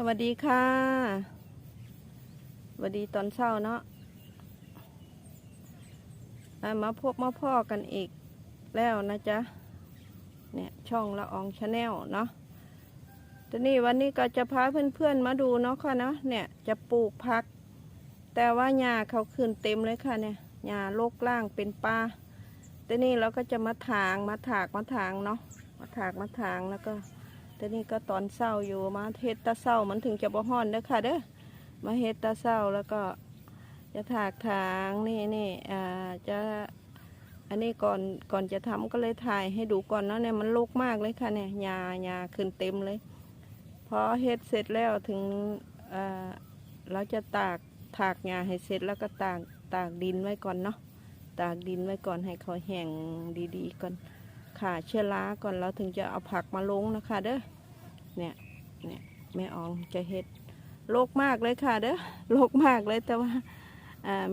สวัสดีค่ะสวัสดีตอนเช้าเนาะอะมาพบมาพ่อกันอีกแล้วนะจ๊ะ เนี่ยช่องละอองชาแนลเนาะทีนี้วันนี้ก็จะพาเพื่อนๆมาดูเนาะค่ะเนาะ เนี่ยจะปลูกผัก แต่ว่าหญ้าเขาขึ้นเต็มเลยค่ะเนี่ยหญ้าโลกล่างเป็นป่าทีนี้เราก็จะมาถางมาถากมาถางเนาะ มาถากมาถางแล้วก็ ต่นี่ก็ตอนเศร้าอยู่มาเฮ็ดตาเศร้ามันถึงจะบ่ฮ้อนเด้อค่ะเด้อมาเฮ็ดตาเศร้าแล้วก็จะถากถางนี่นี่อ่าจะอันนี้ก่อนก่อนจะทำก็เลยถ่ายให้ดูก่อนเนาะเนี่ยมันลกมากเลยค่ะเนี่ยหญ้าหญ้าขึ้นเต็มเลยพอเฮ็ดเสร็จแล้วถึงอ่าเราจะตากถากหญ้าให้เสร็จแล้วก็ตากตากดินไว้ก่อนเนาะตากดินไว้ก่อนให้เขาแห้งดีๆก่อน ขาเชื้อราก่อนเราถึงจะเอาผักมาลงนะคะเด้อเนี่ยเนี่ยแม่อองจะเฮ็ดโลกมากเลยค่ะเด้อโลกมากเลยแต่ว่า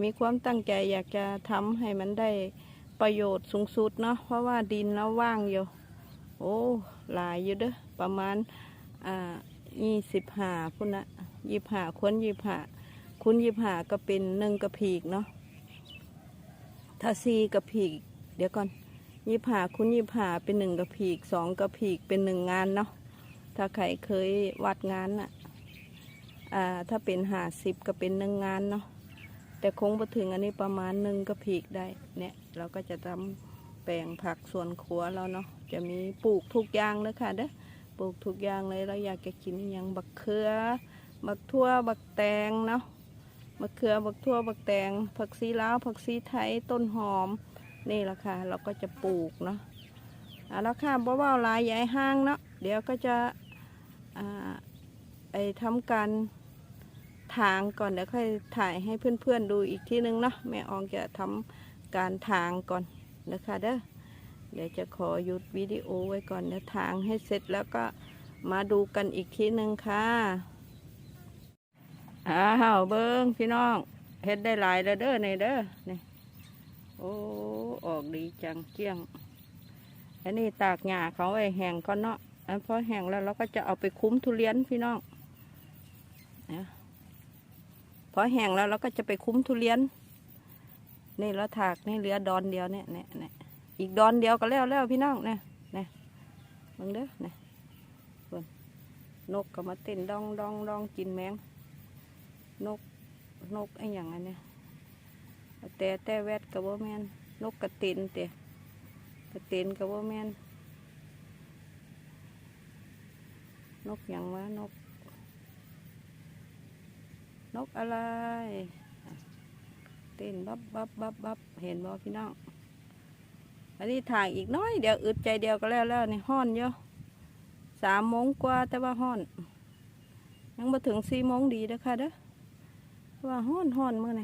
มีความตั้งใจอยากจะทำให้มันได้ประโยชน์สูงสุดเนาะเพราะว่าดินเราว่างอยู่ โอ้หลายอยู่เด้อประมาณอ่ายี่สิบห้าพุ่นนะยี่ห้าคนยี่ห้าคุณยี่ห้าก็เป็นหนึ่งกระพีกเนาะถ้าสี่กระพีก เดี๋ยวก่อน ยี่ผาคุณยี่ผาเป็นหนึ่งกระพีกสองกระพีกเป็นหนึ่งงานเนาะถ้าใครเคยวัดงานน่ะอ่าถ้าเป็นหาสิบก็เป็นหนึ่งงานเนาะแต่คงไปถึงอันนี้ประมาณหนึ่งกระพีกได้เนี่ยเราก็จะทำแปลงผักสวนครัวเราเนาะจะมีปลูกทุกอย่างเลยค่ะเด้อปลูกทุกอย่างเลยเราอยากจะกินอย่างบักเขือบักทั่วบักแตงเนาะบักเขือบักทั่วบักแตงผักซีลาวผักซีไทยต้นหอม นี่แหละค่ะ เราก็จะปลูกเนาะเอาละค่ะบ่ว่าหลายใหญ่ห้างเนาะเดี๋ยวก็จะอ่าไปทำการถางก่อนเดี๋ยวค่อยถ่ายให้เพื่อนๆดูอีกทีนึงเนาะแม่อองจะทำการถางก่อนนะคะเด้อเดี๋ยวจะขอหยุดวิดีโอไว้ก่อนเดี๋ยวถางให้เสร็จแล้วก็มาดูกันอีกทีนึงค่ะอ้าวเบิ้งพี่น้องเฮ็ดได้หลายแล้วเด้อในเด้อนี่ โอ้ ออกดีจังเกี้ยง อันนี้ตากหญ้าเขาไว้แห้งก่อนเนาะ อันพอแห้งแล้วเราก็จะเอาไปคุ้มทุเรียนพี่น้องนะพอแห้งแล้วเราก็จะไปคุ้มทุเรียน นี่เราถากนี่เหลือดอนเดียวเนี่ยเนี่ยเนี่ยอีกดอนเดียวก็แล้วแล้วพี่น้องเนี่ยเนี่ยมึงเด้อเนี่ยนนกก็มาเต้นดองดองดองกินแมง นกนกไอ้อย่างอันเนี้ย แต่แต่แวดกับว่าแมนนกกระตินเตะกระตินกับว่าแมนนกหยังวะนก นกอะไร เต้นบับบับบับบับเห็นบ่พี่น้องอันนี้ถ่ายอีกน้อยเดี๋ยวอึดใจเดียวก็แล้วแล้วนี่ห้อนเยอะสามโมงกว่าแต่ว่าห้อน ยังมาถึงสี่โมงดีนะคะเด้อว่าห้อนห้อนเมื่อไง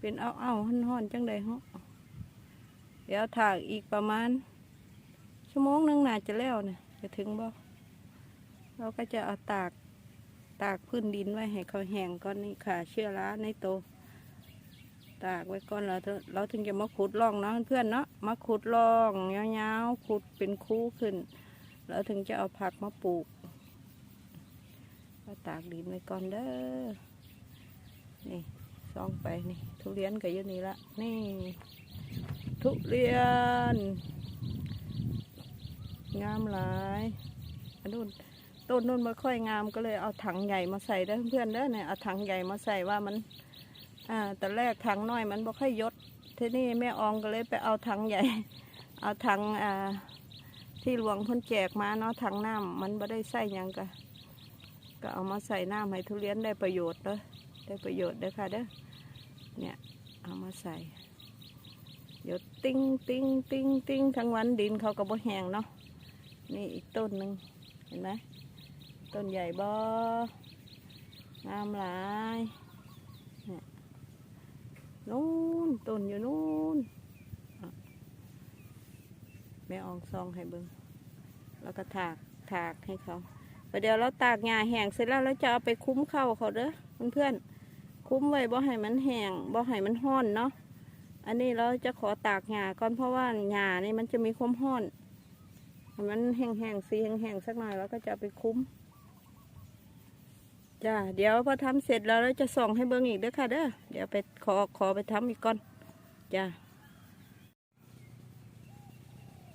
เป็นเอาเอาห่อนห่อนๆจังใดฮะเดี๋ยวถากอีกประมาณ ชั่วโมงนึงน่าจะแล้วเนี่ยจะถึงบ่เราก็จะเอาตากตากพื้นดินไว้ให้เขาแห้งก่อนนี่ค่ะ เชื้อราในโต ตากไว้ก่อนเราถึงเราถึงจะมาขุดร่องเนาะเพื่อนเนาะมาขุดร่องยาวๆขุดเป็นคู่ขึ้น แล้วถึงจะเอาผักมาปลูกก็ตากดินไว้ก่อนเด้อนี่ ซ่องไปนี่ ทุเรียนก็อยู่นี่ละนี่ ทุเรียน งามหลายอันนู้นต้นนู้นม่ค่อยงามก็เลยเอาถังใหญ่มาใส่เด้เพื่อนเด้อเนี่ยเอาถังใหญ่มาใส่ว่ามัน อ่าแต่แรกถังน้อยมันบ่ค่อยยศทีนี้แม่อองก็เลยไปเอาถังใหญ่ เอาถังอ่าที่หลวงพ่นแจกมาเนาะถังน้ำมันบ่ได้ใส่ยังกะก็เอามาใส่น้ำให้ทุเรียนได้ประโยชน์เด้อ ได้ประโยชน์เด้อค่ะเด้อเนี่ยเอามาใส่เดี๋ยวติ้งติ้งติ้งติ้งทั้งวันดินเขาก็บ่แห้งเนาะนี่อีกต้นหนึ่งเห็นไหมต้นใหญ่บ่งามหลายเนี่ยนู้นต้นอยู่นู้นแม่อองซองให้เบิงแล้วก็ถากถากให้เขาเดี๋ยวเราตากหญ้าแห้งเสร็จแล้วเราจะเอาไปคุ้มเข้าเขาเด้อเพื่อนๆ คุ้มไว้บ่ให้มันแห้งบ่ให้มันห้อนเนาะอันนี้เราจะขอตากหญ้าก่อนเพราะว่าหญ้านี่มันจะมีความห้อนมันแห้งๆสีแห้งๆสักหน่อยแล้วก็จะไปคุ้มจ้าเดี๋ยวพอทำเสร็จแล้วเราจะส่องให้เบิ้งอีกเด้อค่ะเด้อเดี๋ยวไปขอขอไปทำอีกก่อนจ้า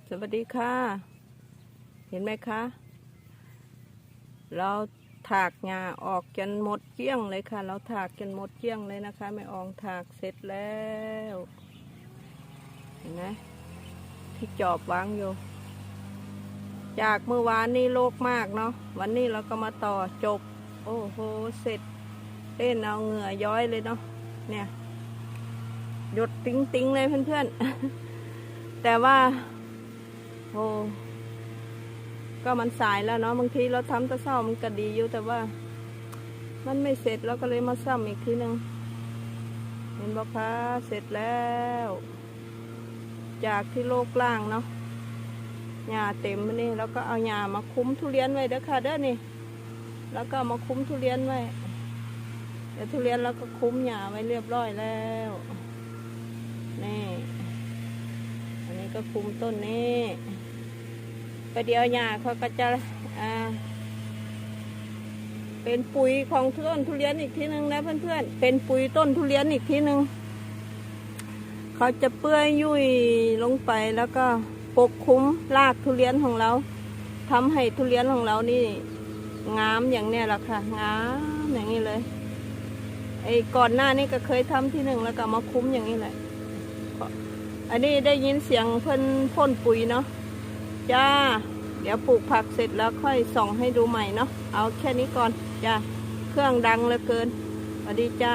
สวัสดีค่ะ เห็นไหมคะ เรา ถากหญ้าออกจนหมดเกลี้ยงเลยค่ะ เราถากจนหมดเกลี้ยงเลยนะคะแม่อองถากเสร็จแล้วเห็นไหมที่จอบวางอยู่ จากเมื่อวานนี่โลกมากเนาะวันนี้เราก็มาต่อจบ โอ้โหเสร็จเล่นเอาเหงื่อย้อยเลยเนาะเนี่ยหยดติ้งติ้งๆเลยเพื่อนๆ แต่ว่าโอ้ ก็มันสายแล้วเนาะบางทีเราทำแตะเศร้ามันก็ดีอยู่แต่ว่า มันไม่เสร็จเราก็เลยมาซ้ำอีกทีหนึ่งเห็นบอกคะเสร็จแล้ว จากที่โลกล่างเนาะหญ้าเต็มนี่แล้วก็เอาหญ้ามาคุ้มทุเรียนไว้เด้อค่ะเด้อนี่ แล้วก็มาคุ้มทุเรียนไว้เดี๋ยวทุเรียนเราก็คุ้มหญ้าไว้เรียบร้อยแล้วนี่อันนี้ก็คุ้มต้นนี้ ประเดี๋ยวหญ้าเขาก็จะเป็นปุ๋ยของต้นทุเรียนอีกทีหนึ่งนะเพื่อนๆ เป็นปุ๋ยต้นทุเรียนอีกทีหนึ่งเขาจะเปื้อยยุ่ยลงไปแล้วก็ปกคลุมรากทุเรียนของเราทำให้ทุเรียนของเรานี่งามอย่างเนี้ยแหละค่ะงามอย่างนี้เลยไอ้ก่อนหน้านี้ก็เคยทำที่หนึ่งแล้วก็มาคุ้มอย่างนี้แหละอันนี้ได้ยินเสียงเพิ่นพ่นปุ๋ยเนาะ จ้า เดี๋ยวปลูกผักเสร็จแล้วค่อยส่องให้ดูใหม่เนาะ เอาแค่นี้ก่อน จ้า เครื่องดังเหลือเกินสวัสดีจ้า